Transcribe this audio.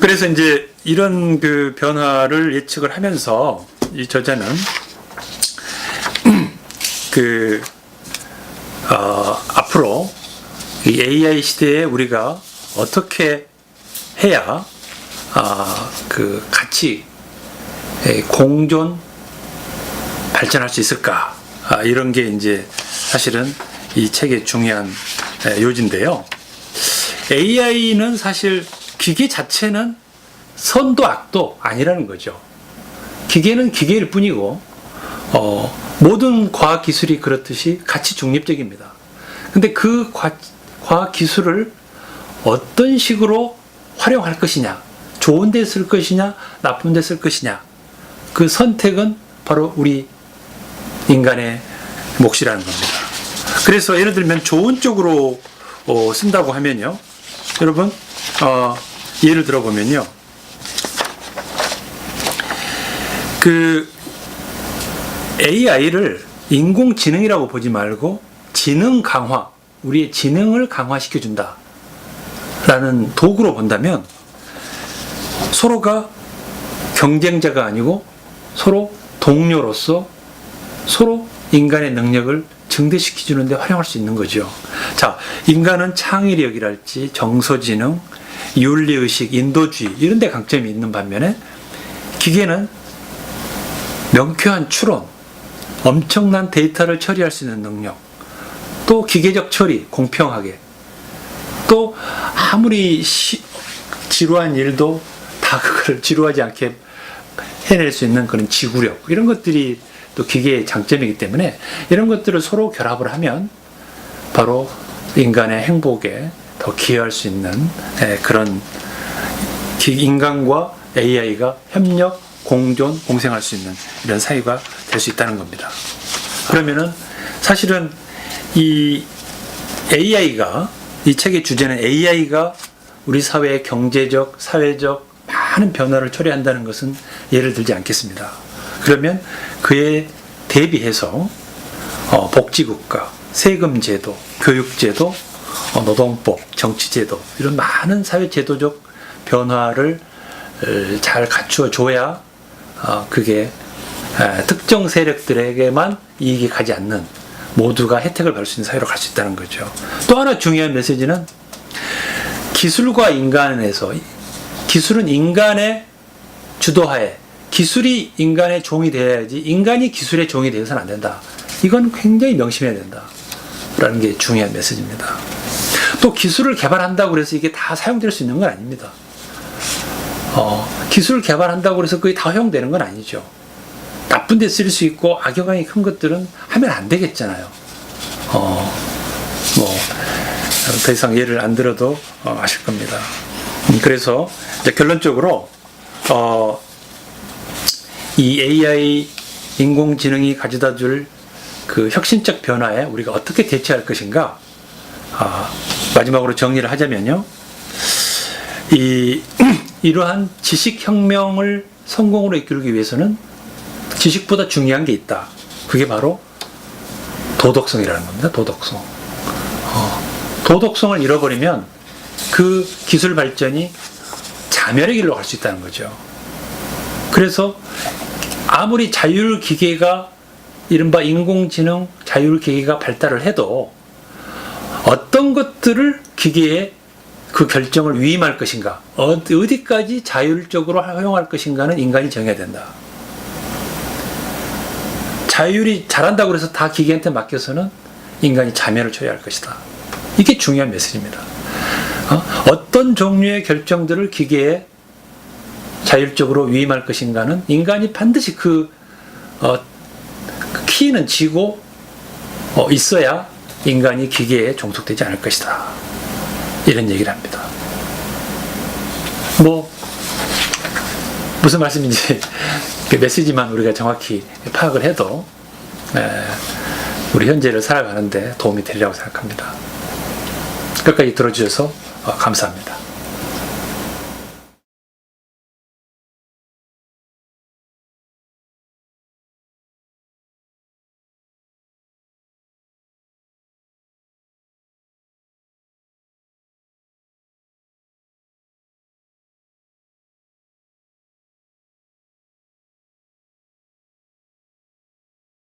그래서 이제 이런 그 변화를 예측을 하면서 이 저자는 그 어, 앞으로 이 AI 시대에 우리가 어떻게 해야 아, 그 같이 에, 공존 발전할 수 있을까 아, 이런 게 이제 사실은 이 책의 중요한 에, 요지인데요. AI는 사실 기계 자체는 선도 악도 아니라는 거죠. 기계는 기계일 뿐이고 어, 모든 과학 기술이 그렇듯이 가치 중립적입니다. 근데 그 과, 과학 기술을 어떤 식으로 활용할 것이냐, 좋은 데 쓸 것이냐, 나쁜 데 쓸 것이냐, 그 선택은 바로 우리 인간의 몫이라는 겁니다. 그래서 예를 들면 좋은 쪽으로 어, 쓴다고 하면요, 여러분 어, 예를 들어보면요, 그 AI를 인공지능이라고 보지 말고 지능 강화, 우리의 지능을 강화시켜 준다. 라는 도구로 본다면 서로가 경쟁자가 아니고 서로 동료로서 서로 인간의 능력을 증대시켜 주는데 활용할 수 있는 거죠. 자, 인간은 창의력이랄지 정서지능, 윤리의식, 인도주의 이런 데 강점이 있는 반면에 기계는 명쾌한 추론, 엄청난 데이터를 처리할 수 있는 능력, 또 기계적 처리, 공평하게, 또 아무리 시- 지루한 일도 다 그걸 지루하지 않게 해낼 수 있는 그런 지구력, 이런 것들이 또 기계의 장점이기 때문에 이런 것들을 서로 결합을 하면 바로 인간의 행복에 더 기여할 수 있는 예, 그런 기- 인간과 AI가 협력, 공존, 공생할 수 있는 이런 사회가 될 수 있다는 겁니다. 그러면은 사실은 이 AI가 이 책의 주제는 AI가 우리 사회의 경제적, 사회적 많은 변화를 초래한다는 것은 예를 들지 않겠습니다. 그러면 그에 대비해서 어, 복지국가, 세금제도, 교육제도, 어, 노동법, 정치제도 이런 많은 사회제도적 변화를 어, 잘 갖추어 줘야 어, 그게 에, 특정 세력들에게만 이익이 가지 않는 모두가 혜택을 받을 수 있는 사회로 갈 수 있다는 거죠. 또 하나 중요한 메시지는 기술과 인간에서 기술은 인간의 주도하에 기술이 인간의 종이 되어야지 인간이 기술의 종이 되어서는 안 된다. 이건 굉장히 명심해야 된다. 라는 게 중요한 메시지입니다. 또 기술을 개발한다고 해서 이게 다 사용될 수 있는 건 아닙니다. 어, 기술을 개발한다고 해서 그게 다 허용되는 건 아니죠. 나쁜 데 쓸 수 있고 악영향이 큰 것들은 하면 안 되겠잖아요. 어, 뭐, 더 이상 예를 안 들어도 어, 아실 겁니다. 음, 그래서 결론적으로, 어, 이 AI 인공지능이 가져다 줄 그 혁신적 변화에 우리가 어떻게 대처할 것인가, 아, 마지막으로 정리를 하자면요. 이, 이러한 지식혁명을 성공으로 이끌기 위해서는 지식보다 중요한 게 있다. 그게 바로 도덕성이라는 겁니다. 도덕성. 어, 도덕성을 잃어버리면 그 기술 발전이 자멸의 길로 갈 수 있다는 거죠. 그래서 아무리 자율 기계가 이른바 인공지능 자율 기계가 발달을 해도 어떤 것들을 기계에 그 결정을 위임할 것인가, 어- 어디까지 자율적으로 허용할 것인가는 인간이 정해야 된다. 자율이 잘한다고 해서 다 기계한테 맡겨서는 인간이 자멸을 처리할 것이다. 이게 중요한 메시지입니다. 어? 떤 종류의 결정들을 기계에 자율적으로 위임할 것인가는 인간이 반드시 그, 어, 그 키는 지고 어, 있어야 인간이 기계에 종속되지 않을 것이다. 이런 얘기를 합니다. 뭐, 무슨 말씀인지 그 메시지만 우리가 정확히 파악을 해도 에, 우리 현재를 살아가는데 도움이 되리라고 생각합니다. 끝까지 들어주셔서 어, 감사합니다.